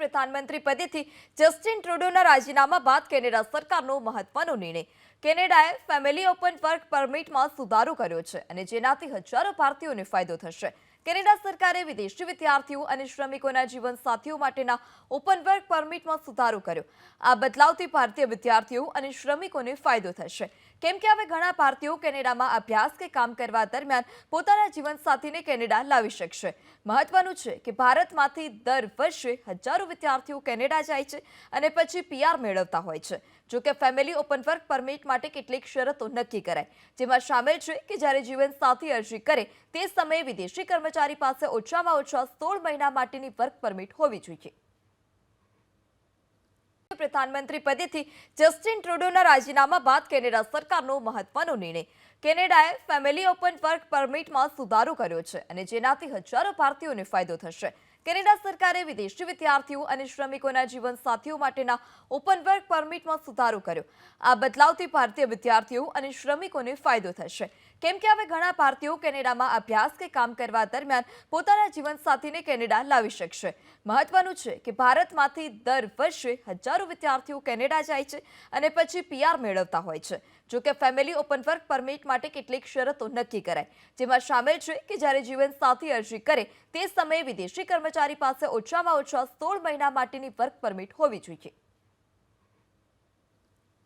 પ્રધાનમંત્રી પદેથી જસ્ટિન ટ્રુડોના રાજીનામા બાદ કેનેડા સરકારનો મહત્વનો નિર્ણય. કેનેડાએ ફેમિલી ઓપન વર્ક પરમિટમાં સુધારો કર્યો છે અને જેનાથી હજારો ભારતીયોને ફાયદો થશે. કેનેડા સરકારે વિદેશી વિદ્યાર્થીઓ અને શ્રમિકોના જીવનસાથીઓ માટેના ઓપન વર્ક પરમિટમાં સુધારો કર્યો. આ બદલાવથી ભારતીય વિદ્યાર્થીઓ અને શ્રમિકોને ફાયદો થશે. કેમ કે હવે ઘણા ભારતીયો કેનેડામાં અભ્યાસ કે કામ કરવા દરમિયાન પોતાના જીવનસાથીને કેનેડા લાવી શકશે. મહત્વનું છે કે ભારતમાંથી દર વર્ષે હજારો વિદ્યાર્થીઓ કેનેડા જાય છે અને પછી પીઆર મેળવતા હોય છે. જો કે ફેમિલી ઓપન વર્ક પરમિટ માટે કેટલીક શરતો નક્કી કરાય જેમાં સામેલ છે કે જ્યારે જીવનસાથી અરજી કરે તે સમયે વિદેશી કર્મચારી પાસે ઓછામાં ઓછા સોળ મહિના માટેની વર્ક પરમિટ હોવી જોઈએ. પ્રધાનમંત્રી પદેથી જસ્ટિન ટ્રુડોના રાજીનામા બાદ કેનેડા સરકારનો મહત્વનો નિર્ણય. કેનેડાએ ફેમિલી ઓપન વર્ક પરમિટમાં સુધારો કર્યો છે અને જેનાથી હજારો ભારતીયોને ફાયદો થશે. કેનેડા સરકારે વિદેશી વિદ્યાર્થીઓ અને શ્રમિકોના જીવનસાથીઓ માટેના ઓપન વર્ક પરમિટમાં સુધારો કર્યો. આ બદલાવથી ભારતીય વિદ્યાર્થીઓ અને શ્રમિકોને ફાયદો થશે. કેમ કે હવે ઘણા ભારતીયો કેનેડામાં અભ્યાસ કે કામ કરવા દરમિયાન પોતાના જીવનસાથીને કેનેડા લાવી શકશે. મહત્વનું છે કે ભારતમાંથી દર વર્ષે હજારો વિદ્યાર્થીઓ કેનેડા જાય છે અને પછી પીઆર મેળવતા હોય છે. જો કે ફેમિલી ઓપન વર્ક પરમિટ માટે કેટલીક શરતો નક્કી કરાય જેમાં સામેલ છે કે જ્યારે જીવનસાથી અરજી કરે તે સમયે વિદેશી કર્મચારી પાસે ઓછામાં ઓછા સોળ મહિના માટેની વર્ક પરમિટ હોવી જોઈએ.